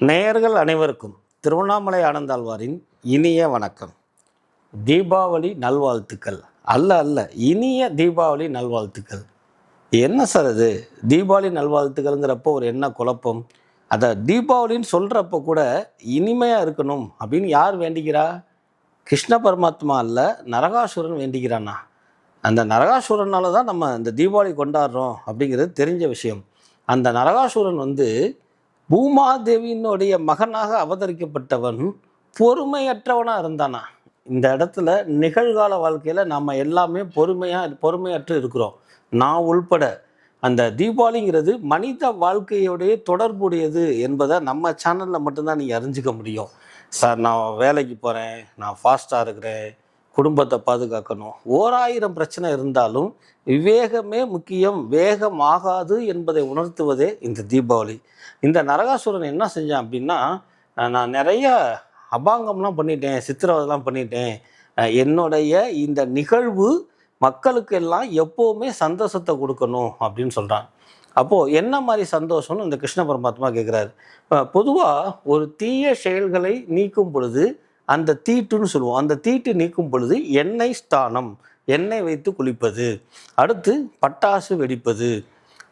நேயர்கள் அனைவருக்கும் திருவண்ணாமலை ஆனந்தாழ்வாரின் இனிய வணக்கம். தீபாவளி நல்வாழ்த்துக்கள். அல்ல அல்ல இனிய தீபாவளி நல்வாழ்த்துக்கள். என்ன சார் அது? தீபாவளி நல்வாழ்த்துக்கள்ங்கிறப்போ ஒரு என்ன குழப்பம்? அதை தீபாவளின்னு சொல்கிறப்ப கூட இனிமையாக இருக்கணும் அப்படின்னு யார் வேண்டிக்கிறா? கிருஷ்ண பரமாத்மா அல்ல நரகாசுரன் வேண்டிக்கிறானா? அந்த நரகாசுரனால தான் நம்ம இந்த தீபாவளி கொண்டாடுறோம் அப்படிங்கிறது தெரிஞ்ச விஷயம். அந்த நரகாசுரன் வந்து பூமாதேவியினுடைய மகனாக அவதரிக்கப்பட்டவன் பொறுமையற்றவனாக இருந்தானா? இந்த இடத்துல நிகழ்கால வாழ்க்கையில் நம்ம எல்லாமே பொறுமையாக பொறுமையற்று இருக்கிறோம். நான் உள்பட அந்த தீபாவளிங்கிறது மனித வாழ்க்கையோடைய தொடர்புடையது என்பதை நம்ம சேனலில் மட்டும்தான் நீங்கள் அறிஞ்சிக்க முடியும். சார் நான் வேலைக்கு போகிறேன் நான் ஃபாஸ்ட்டாக இருக்கிறேன் குடும்பத்தை பாதுகாக்கணும். ஓராயிரம் பிரச்சனை இருந்தாலும் விவேகமே முக்கியம் வேகம் ஆகாது என்பதை உணர்த்துவதே இந்த தீபாவளி. இந்த நரகாசுரன் என்ன செஞ்சான் அப்படின்னா நான் நிறைய அபாங்கம்லாம் பண்ணிட்டேன் சித்திரவதைலாம் பண்ணிட்டேன். என்னுடைய இந்த நிகழ்வு மக்களுக்கு எல்லாம் எப்போவுமே சந்தோஷத்தை கொடுக்கணும் அப்படின்னு சொல்கிறான் அப்போது என்ன மாதிரி சந்தோஷம்னு இந்த கிருஷ்ண பரமாத்மா கேட்குறாரு பொதுவாக ஒரு தீய செயல்களை நீக்கும் பொழுது அந்த தீட்டுன்னு சொல்லுவோம். அந்த தீட்டு நீக்கும் பொழுது எண்ணெய் ஸ்தானம் எண்ணெய் வைத்து குளிப்பது. அடுத்து பட்டாசு வெடிப்பது.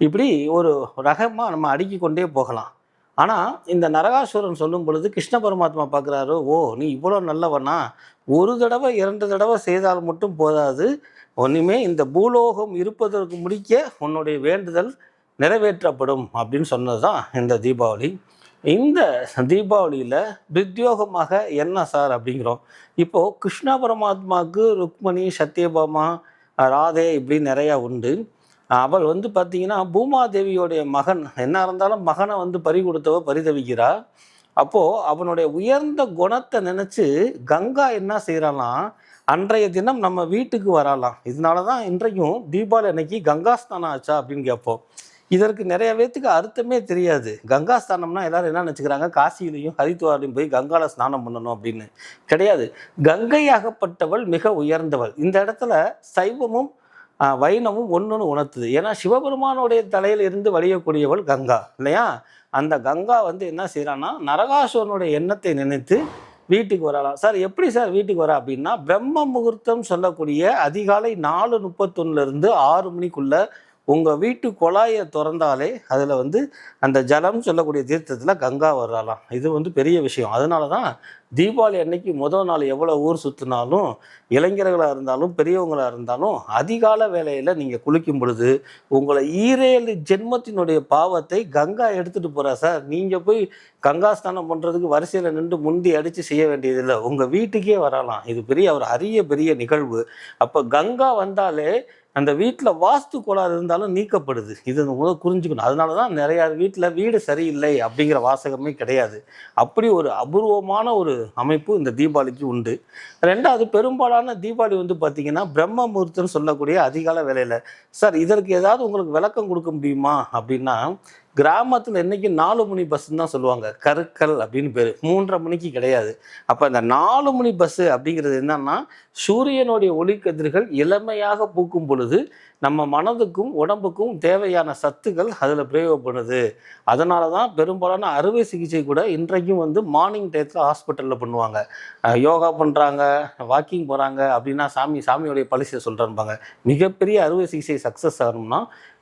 இப்படி ஒரு ரகமாக நம்ம அடுக்கி கொண்டே போகலாம். ஆனால் இந்த நரகாசுரன் சொல்லும் பொழுது கிருஷ்ண பரமாத்மா பார்க்குறாரு ஓ நீ இவ்வளோ நல்லவனா? ஒரு தடவை இரண்டு தடவை செய்தால் மட்டும் போதாது. ஒன்றுமே இந்த பூலோகம் இருப்பதற்கு முடிக்க உன்னுடைய வேண்டுதல் நிறைவேற்றப்படும். அப்படின்னு சொன்னது தான் இந்த தீபாவளி. இந்த தீபாவளியில் பிரத்யோகமாக என்ன சார் அப்படிங்கிறோம். இப்போது கிருஷ்ண பரமாத்மாவுக்கு ருக்மணி சத்யபாமா ராதே இப்படி நிறையா உண்டு. அவள் வந்து பார்த்தீங்கன்னா பூமாதேவியோடைய மகன். என்ன இருந்தாலும் மகனை வந்து பறி கொடுத்தவ பரிதவிக்கிறா. அப்போது அவனுடைய உயர்ந்த குணத்தை நினச்சி கங்கா என்ன செய்கிறாளாம் அன்றைய தினம் நம்ம வீட்டுக்கு வரலாம் இதனால தான் இன்றைக்கும் தீபாவளி அன்னைக்கு கங்கா ஆச்சா அப்படின்னு கேட்போம். இதற்கு நிறைய பேர்த்துக்கு அர்த்தமே தெரியாது. கங்கா ஸ்நானம்னா எல்லாரும் என்ன நினச்சிக்கிறாங்க? காசியிலையும் ஹரித்வாரிலையும் போய் கங்கால ஸ்நானம் பண்ணணும் அப்படின்னு. கிடையாது. கங்கையாகப்பட்டவள் மிக உயர்ந்தவள். இந்த இடத்துல சைவமும் வைணமும் ஒன்றுன்னு உணர்த்துது. ஏன்னா சிவபெருமானுடைய தலையில் இருந்து வழியக்கூடியவள் கங்கா. இல்லையா? அந்த கங்கா வந்து என்ன செய்கிறான்னா நரகாசுரனுடைய எண்ணத்தை நினைத்து வீட்டுக்கு வரலாம் சார் எப்படி சார் வீட்டுக்கு வர அப்படின்னா பிரம்ம முகூர்த்தம் சொல்லக்கூடிய அதிகாலை நாலு முப்பத்தொன்னுலேருந்து ஆறு மணிக்குள்ளே உங்கள் வீட்டு குழாயை திறந்தாலே அதில் வந்து அந்த ஜலம் சொல்லக்கூடிய தீர்த்தத்தில் கங்கா வரலாம் இது வந்து பெரிய விஷயம். அதனால தான் தீபாவளி அன்னைக்கு முதல் நாள் எவ்வளோ ஊர் சுற்றினாலும் இளைஞர்களாக இருந்தாலும் பெரியவங்களாக இருந்தாலும் அதிகால வேலையில் நீங்கள் குளிக்கும் பொழுது உங்களை ஈரேழு ஜென்மத்தினுடைய பாவத்தை கங்கா எடுத்துகிட்டு போகிறா சார். நீங்கள் போய் கங்கா ஸ்நானம் பண்ணுறதுக்கு வரிசையில் நின்று முந்தி அடித்து செய்ய வேண்டியதில்லை. உங்கள் வீட்டுக்கே வரலாம் இது பெரிய ஒரு அரிய பெரிய நிகழ்வு. அப்போ கங்கா வந்தாலே அந்த வீட்டில் வாஸ்து கோளாறு இருந்தாலும் நீக்கப்படுது. இது முதல் புரிஞ்சுக்கணும். அதனால தான் நிறையா வீட்டில் வீடு சரியில்லை அப்படிங்கிற வாசகமே கிடையாது. அப்படி ஒரு அபூர்வமான ஒரு அமைப்பு இந்த தீபாவளிக்கு உண்டு. ரெண்டாவது பெரும்பாலான தீபாவளி வந்து பார்த்தீங்கன்னா பிரம்ம முகூர்த்தம்னு சொல்லக்கூடிய அதிகால வேலையில் சார் இதற்கு ஏதாவது உங்களுக்கு விளக்கம் கொடுக்க முடியுமா? அப்படின்னா கிராமத்தில் என்னைக்கு நாலு மணி பஸ்ன்னு தான் சொல்லுவாங்க. கருக்கல் அப்படின்னு பேர். மூன்றரை மணிக்கு கிடையாது. அப்போ இந்த நாலு மணி பஸ்ஸு அப்படிங்கிறது என்னன்னா சூரியனுடைய ஒளிக்கதிர்கள் இளமையாக பூக்கும் பொழுது நம்ம மனதுக்கும் உடம்புக்கும் தேவையான சத்துக்கள் அதில் பிரயோகப்படுது. அதனால தான் பெரும்பாலான அறுவை சிகிச்சை கூட இன்றைக்கும் வந்து மார்னிங் டயத்தில் ஹாஸ்பிட்டலில் பண்ணுவாங்க. யோகா பண்ணுறாங்க வாக்கிங் போகிறாங்க அப்படின்னா சாமி சாமியோடைய பலிசை சொல்கிறேன்பாங்க மிகப்பெரிய அறுவை சிகிச்சை சக்ஸஸ் ஆகணும்னா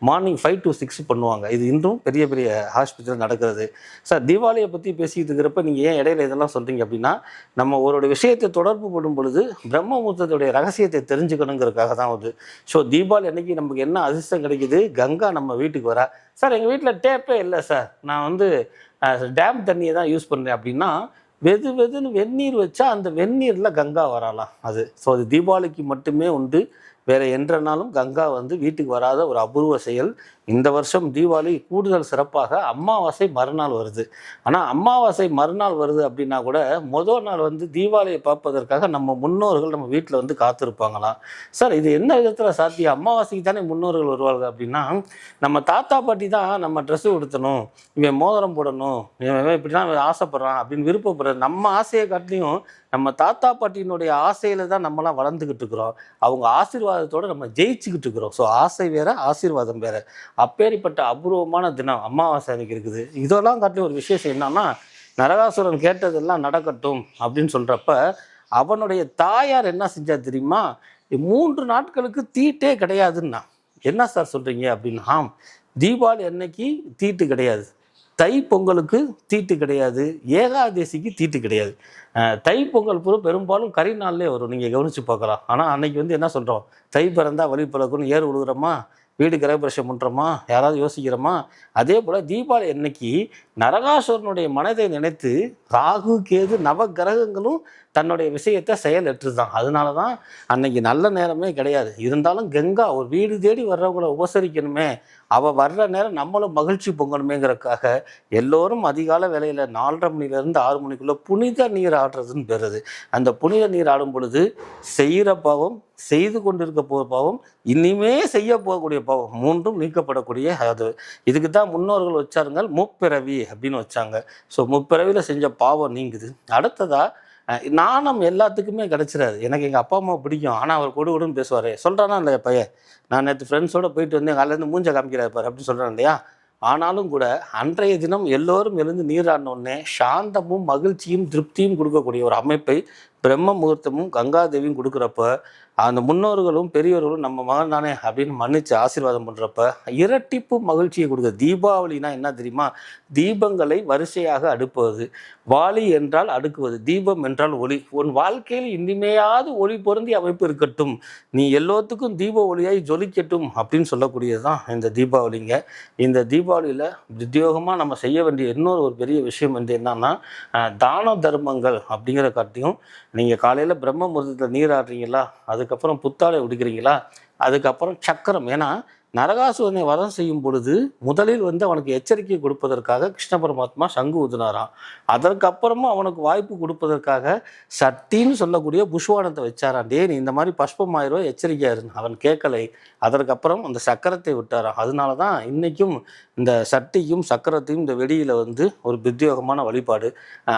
மார்னிங் ஃபைவ் டு சிக்ஸ் பண்ணுவாங்க. இது இன்றும் பெரிய பெரிய ஹாஸ்பிட்டல் நடக்கிறது. சார் தீபாவளியை பற்றி பேசிக்கிட்டு இருக்கிறப்ப நீங்கள் ஏன் இடையில இதெல்லாம் சொல்கிறீங்க அப்படின்னா நம்ம ஒரு விஷயத்தை தொடர்பு படும் பொழுது பிரம்ம முகூர்த்தத்துடைய ரகசியத்தை தெரிஞ்சுக்கணுங்கிறதுக்காக தான் வந்து ஸோ தீபாவளி அன்னைக்கு நமக்கு என்ன அதிர்ஷ்டம் கிடைக்குது? கங்கா நம்ம வீட்டுக்கு வரா. சார் எங்கள் வீட்டில் டேப்பே இல்லை சார். நான் வந்து டேம் தண்ணியை தான் யூஸ் பண்ணுறேன் அப்படின்னா வெது வெதுன்னு வெந்நீர் வச்சா அந்த வெந்நீரில் கங்கா வரலாம். அது. ஸோ அது தீபாவளிக்கு மட்டுமே உண்டு. வேற என்றனாலும் கங்கா வந்து வீட்டுக்கு வராத ஒரு அபூர்வ செயல். இந்த வருஷம் தீபாவளி கூடுதல் சிறப்பாக அமாவாசை மறுநாள் வருது. ஆனால் அமாவாசை மறுநாள் வருது அப்படின்னா கூட முதல் நாள் வந்து தீபாவளியை பார்ப்பதற்காக நம்ம முன்னோர்கள் நம்ம வீட்டில் வந்து காத்திருப்பாங்களாம். சார் இது என்ன விதத்தில் சாத்தியம்? அமாவாசைக்கு தானே முன்னோர்கள் வருவாங்க அப்படின்னா நம்ம தாத்தா பாட்டி தான் நம்ம ட்ரெஸ்ஸு உடுத்தணும் இவன் மோதிரம் போடணும் இவன் இப்படிலாம் இவன் ஆசைப்படுறான் அப்படின்னு விருப்பப்படுற நம்ம ஆசையை காட்டிலையும் நம்ம தாத்தா பாட்டியினுடைய ஆசையில தான் நம்மலாம் வளர்ந்துக்கிட்டு இருக்கிறோம். அவங்க ஆசீர்வாதத்தோடு நம்ம ஜெயிச்சுக்கிட்டு இருக்கிறோம். ஸோ ஆசை வேற ஆசீர்வாதம் வேற. அப்பேற்பட்ட அபூர்வமான தினம் அமாவாசை அன்னைக்கு இருக்குது. இதெல்லாம் காட்டிலும் ஒரு விசேஷம் என்னன்னா நரகாசுரன் கேட்டதெல்லாம் நடக்கட்டும் அப்படின்னு சொல்கிறப்ப அவனுடைய தாயார் என்ன செஞ்சா தெரியுமா? மூன்று நாட்களுக்கு தீட்டே கிடையாதுன்னா. என்ன சார் சொல்கிறீங்க அப்படின்னு ஆம் தீபாவளி அன்னைக்கு தீட்டு கிடையாது. தை பொங்கலுக்கு தீட்டு கிடையாது. ஏகாதசிக்கு தீட்டு கிடையாது. தை பொங்கல் பூரா பெரும்பாலும் கறி நாள்லேயே வரும். நீங்கள் கவனித்து பார்க்கலாம். ஆனால் அன்னைக்கு வந்து என்ன சொல்கிறோம் தை பிறந்தால் வழி பிறக்குன்னு ஏறு விழுகிறோமா வீடு கிரகபிரஷம் பண்ணுறோமா யாராவது யோசிக்கிறோமா? அதே போல் தீபாவளி அன்னைக்கு நரகாசுரனுடைய மனதை நினைத்து ராகு கேது நவ கிரகங்களும் தன்னுடைய விஷயத்தை செயலற்றுதான். அதனால தான் அன்னைக்கு நல்ல நேரமே கிடையாது. இருந்தாலும் கங்கா ஒரு வீடு தேடி வர்றவங்கள உபசரிக்கணுமே. அவள் வர்ற நேரம் நம்மளும் மகிழ்ச்சி பொங்கணுமேங்கிறக்காக எல்லோரும் அதிகால வேலையில் நாலரை மணிலேருந்து ஆறு மணிக்குள்ளே புனித நீர் ஆடுறதுன்னு பெறுது அந்த புனித நீர் ஆடும் பொழுது செய்கிற பாவம் செய்து கொண்டிருக்க போகிற பாவம் இனிமே செய்ய போகக்கூடிய பாவம் மூன்றும் நீக்கப்படக்கூடிய அது. இதுக்கு தான் முன்னோர்கள் வச்சாருங்கள் முப்பிறவி அப்படின்னு வச்சாங்க. ஸோ முப்பிறவியில் செஞ்ச பாவம் நீங்குது. அடுத்ததாக நாணம் எல்லாத்துக்குமே கிடச்சிடாது. எனக்கு எங்கள் அப்பா அம்மா பிடிக்கும். ஆனால் அவர் கொடு கொடுன்னு பேசுவார். சொல்கிறானா இல்லையா பையன்? நான் நேற்று ஃப்ரெண்ட்ஸோடு போயிட்டு வந்து காலையிலேருந்து மூஞ்ச காமிக்கிறார் பாரு அப்படின்னு சொல்கிறேன் இல்லையா? ஆனாலும் கூட அன்றைய தினம் எல்லோரும் எழுந்து நீராடினோடனே சாந்தமும் மகிழ்ச்சியும் திருப்தியும் கொடுக்கக்கூடிய ஒரு அமைப்பை பிரம்ம முகூர்த்தமும் கங்காதேவியும் கொடுக்குறப்ப அந்த முன்னோர்களும் பெரியவர்களும் நம்ம மகன் தானே அப்படின்னு மன்னிச்சு ஆசீர்வாதம் பண்ணுறப்ப இரட்டிப்பு மகிழ்ச்சியை கொடுக்க தீபாவளினா என்ன தெரியுமா? தீபங்களை வரிசையாக அடுப்புவது வாலி என்றால் அடுக்குவது. தீபம் என்றால் ஒளி. உன் வாழ்க்கையில் இனிமையாவது ஒளி பொருந்தி அமைப்பு இருக்கட்டும். நீ எல்லோத்துக்கும் தீப ஒளியாய் ஜொலிக்கட்டும் அப்படின்னு சொல்லக்கூடியது தான் இந்த தீபாவளிங்க. இந்த தீபாவளியில் உத்தியோகமாக நம்ம செய்ய வேண்டிய இன்னொரு ஒரு பெரிய விஷயம் வந்து என்னன்னா தான தர்மங்கள் அப்படிங்கிற காட்டியும் நீங்கள் காலையில் பிரம்ம முகூர்த்தத்தில் நீராடுறீங்களா அதுக்கப்புறம் புத்தாடை உடுக்கிறீங்களா? அதுக்கப்புறம் சக்கரம். ஏன்னா நரகாசுரனை வதம் செய்யும் பொழுது முதலில் வந்து அவனுக்கு எச்சரிக்கை கொடுப்பதற்காக கிருஷ்ண பரமாத்மா சங்கு ஊதினாராம். அதற்கப்புறமும் அவனுக்கு வாய்ப்பு கொடுப்பதற்காக சட்டின்னு சொல்லக்கூடிய புஷ்வானத்தை வச்சாராம். டே நீ இந்த மாதிரி பஷ்பம் ஆயிரம் எச்சரிக்கையாக இரு. அவன் கேட்கலை. அதற்கப்புறம் அந்த சக்கரத்தை விட்டாராம். அதனால தான் இன்னைக்கும் இந்த சட்டியும் சக்கரத்தையும் இந்த வெடியில் வந்து ஒரு பிரத்யோகமான வழிபாடு.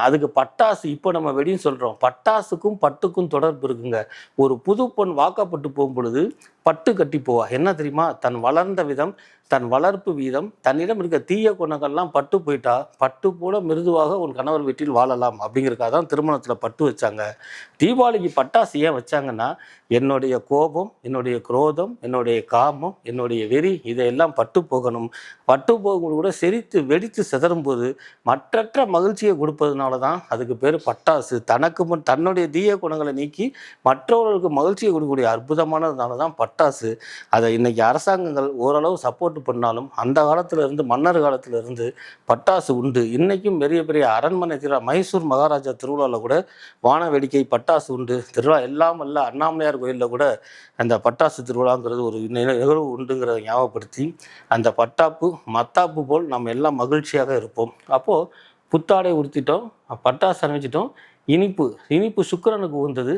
அதுக்கு பட்டாசு இப்போ நம்ம வெடின்னு சொல்கிறோம் பட்டாசுக்கும் பட்டுக்கும் தொடர்பு இருக்குங்க. ஒரு புது பொண் வாக்கப்பட்டு போகும் பொழுது பட்டு கட்டி போவா என்ன தெரியுமா? தன் வளர்ந்த விதம் தன் வளர்ப்பு வீதம் தன்னிடம் இருக்க தீய குணங்கள்லாம் பட்டு போயிட்டா பட்டு போல மிருதுவாக உன் கணவர் வீட்டில் வாழலாம் அப்படிங்கிறக்காக தான் திருமணத்தில் பட்டு வச்சாங்க. தீபாவளிக்கு பட்டாசு ஏன் வச்சாங்கன்னா என்னுடைய கோபம் என்னுடைய குரோதம் என்னுடைய காமம் என்னுடைய வெறி இதையெல்லாம் பட்டு போகணும். பட்டு போகும்போது கூட செரித்து வெடித்து சிதறும்போது மற்றற்ற மகிழ்ச்சியை கொடுப்பதுனால தான் அதுக்கு பேர் பட்டாசு. தனக்கு முன் தன்னுடைய தீய குணங்களை நீக்கி மற்றவர்களுக்கு மகிழ்ச்சியை கொடுக்கக்கூடிய அற்புதமானதுனால தான் பட்டாசு. அதை இன்னைக்கு அரசாங்கங்கள் ஓரளவு சப்போர்ட் பண்ணாலும் அந்த காலத்திலிருந்து மன்னர் காலத்திலிருந்து பட்டாசு உண்டு. இன்றைக்கும் பெரிய பெரிய அரண்மனை திருவிழா மைசூர் மகாராஜா திருவிழாவில் கூட வான வேடிக்கை பட்டாசு உண்டு. திருவிழா எல்லாம் அல்ல அண்ணாமலையார் கோயிலில் கூட அந்த பட்டாசு திருவிழாங்கிறது ஒரு நிகழ்வு உண்டுங்கிறத ஞாபகப்படுத்தி அந்த பட்டாப்பு மத்தாப்பு போல் நம்ம எல்லாம் மகிழ்ச்சியாக இருப்போம். அப்போது புத்தாடை உடுத்திட்டோம் பட்டாசு அணிவிச்சிட்டோம் இனிப்பு இனிப்பு சுக்கிரனுக்கு உந்தது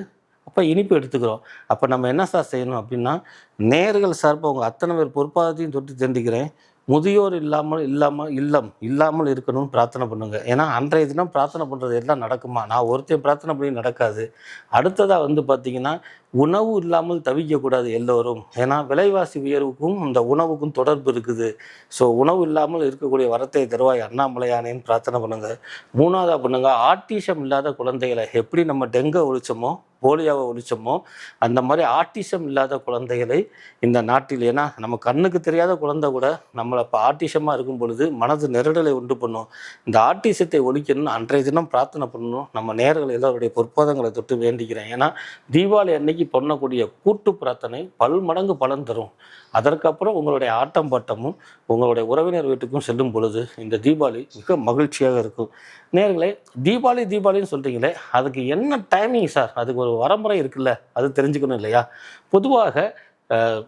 அப்போ இனிப்பு எடுத்துக்கிறோம். அப்போ நம்ம என்ன சார் செய்யணும் அப்படின்னா நேர்கள் சார்பாக உங்கள் அத்தனை பேர் பொறுப்பாதையும் தொட்டு தெரிஞ்சுக்கிறேன். முதியோர் இல்லாமல் இல்லாமல் இல்லம் இல்லாமல் இருக்கணும்னு பிரார்த்தனை பண்ணுங்க. ஏன்னா அன்றைய தினம் பிரார்த்தனை பண்ணுறது எல்லாம் நடக்குமா? நான் ஒருத்தையும் பிரார்த்தனை பண்ணி நடக்காது. அடுத்ததாக வந்து பார்த்திங்கன்னா உணவு இல்லாமல் தவிக்கக்கூடாது எல்லோரும். ஏன்னா விலைவாசி உயர்வுக்கும் இந்த உணவுக்கும் தொடர்பு இருக்குது. ஸோ உணவு இல்லாமல் இருக்கக்கூடிய வரத்தை தருவாய் அண்ணாமலையானேன்னு பிரார்த்தனை பண்ணுங்கள் மூணாவதாக பண்ணுங்கள் ஆர்டிஷம் இல்லாத குழந்தைகளை எப்படி நம்ம டெங்கை ஒழிச்சோமோ போலியோவை ஒழிச்சோமோ அந்த மாதிரி ஆட்டிசம் இல்லாத குழந்தைகளை இந்த நாட்டில் ஏன்னா நம்ம கண்ணுக்கு தெரியாத குழந்தை கூட நம்மளை இப்போ ஆட்டிசமாக இருக்கும் பொழுது மனது நெருடலை உண்டு பண்ணும். இந்த ஆட்டிசத்தை ஒழிக்கணும்னு அன்றைய தினம் பிரார்த்தனை பண்ணணும். நம்ம நேர்கள் எல்லாருடைய பொற்போதங்களை தொட்டு வேண்டிக்கிறேன். ஏன்னா தீபாவளி அன்னைக்கு பண்ணக்கூடிய கூட்டு பிரார்த்தனை பல்மடங்கு பலன் தரும். அதற்கப்புறம் உங்களுடைய ஆட்டம் பாட்டமும் உங்களுடைய உறவினர் வீட்டுக்கும் செல்லும் பொழுது இந்த தீபாவளி மிக மகிழ்ச்சியாக இருக்கும். நேர்களே தீபாவளி தீபாவளின்னு சொல்கிறீங்களே அதுக்கு என்ன டைமிங் சார் அதுக்கு ஒரு வரமுறை இருக்குல்ல அது தெரிஞ்சுக்கணும் இல்லையா? பொதுவாக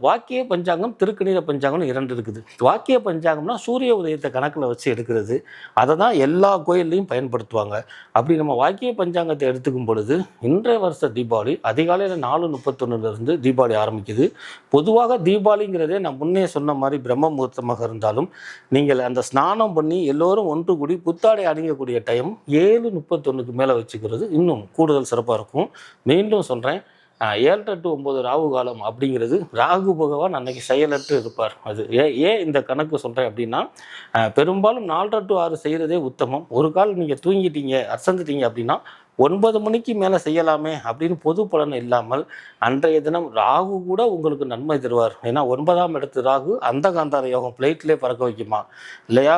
வாக்கிய பஞ்சாங்கம் திருக்கணித பஞ்சாங்கம்னு இரண்டு இருக்குது. வாக்கிய பஞ்சாங்கம்னா சூரிய உதயத்தை கணக்கில் வச்சு எடுக்கிறது. அதை தான் எல்லா கோயில்லையும் பயன்படுத்துவாங்க. அப்படி நம்ம வாக்கிய பஞ்சாங்கத்தை எடுத்துக்கும் பொழுது இன்றைய வருஷ தீபாவளி அதிகாலையில் நாலு முப்பத்தொன்னுலேருந்து தீபாவளி ஆரம்பிக்குது. பொதுவாக தீபாவளிங்கிறதே நான் முன்னே சொன்ன மாதிரி பிரம்ம முகூர்த்தமாக இருந்தாலும் நீங்கள் அந்த ஸ்நானம் பண்ணி எல்லோரும் ஒன்று கூடி புத்தாடை அணியக்கூடிய டைம் ஏழு முப்பத்தொன்னுக்கு மேலே வச்சுக்கிறது இன்னும் கூடுதல் சிறப்பாக இருக்கும். மீண்டும் சொல்கிறேன் ஏழரை டு ஒம்பது ராகு காலம் அப்படிங்கிறது ராகு பகவான் அன்னைக்கு செயலற்று இருப்பார். அது ஏ ஏன் இந்த கணக்கு சொல்கிறேன் அப்படின்னா பெரும்பாலும் நாலரை டு ஆறு செய்கிறதே உத்தமம். ஒரு கால் நீங்கள் தூங்கிட்டீங்க அசந்துட்டீங்க அப்படின்னா ஒன்பது மணிக்கு மேலே செய்யலாமே அப்படின்னு பொது பலன் இல்லாமல் அன்றைய தினம் ராகு கூட உங்களுக்கு நன்மை தருவார். ஏன்னா ஒன்பதாம் இடத்து ராகு அந்த காந்தார யோகம் பிளேட்லேயே பறக்க வைக்குமா? இல்லையா?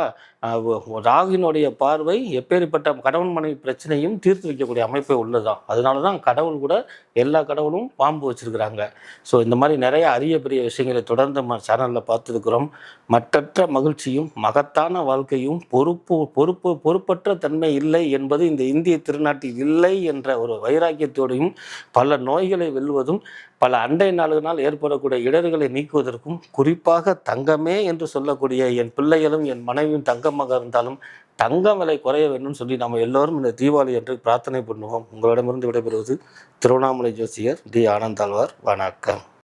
ராகினுடைய பார்வை எப்பேற்பட்ட கணவன் மனைவி பிரச்சனையும் தீர்த்து வைக்கக்கூடிய அமைப்பே உள்ளதுதான். அதனால தான் கடவுள் கூட எல்லா கடவுளும் பாம்பு வச்சிருக்கிறாங்க. ஸோ இந்த மாதிரி நிறைய அரிய பெரிய விஷயங்களை தொடர்ந்து நம்ம சேனலில் பார்த்துருக்குறோம். மற்றற்ற மகிழ்ச்சியும் மகத்தான வாழ்க்கையும் பொறுப்பு பொறுப்பு பொறுப்பற்ற தன்மை இல்லை என்பது இந்த இந்திய திருநாட்டில் இல்லை என்ற ஒரு வைராக்கியத்தோடையும் பல நோய்களை வெல்வதும் பல அண்டை நாடுகளால் ஏற்படக்கூடிய இடர்களை நீக்குவதற்கும் குறிப்பாக தங்கமே என்று சொல்லக்கூடிய என் பிள்ளைகளும் என் மனைவியும் தங்கமாக இருந்தாலும் தங்கம் விலை குறைய வேண்டும் சொல்லி நம்ம எல்லோரும் இந்த தீபாவளி என்று பிரார்த்தனை பண்ணுவோம். உங்களிடமிருந்து விடைபெறுவது திருவண்ணாமலை ஜோசியர் டி. ஆனந்தாழ்வார். வணக்கம்.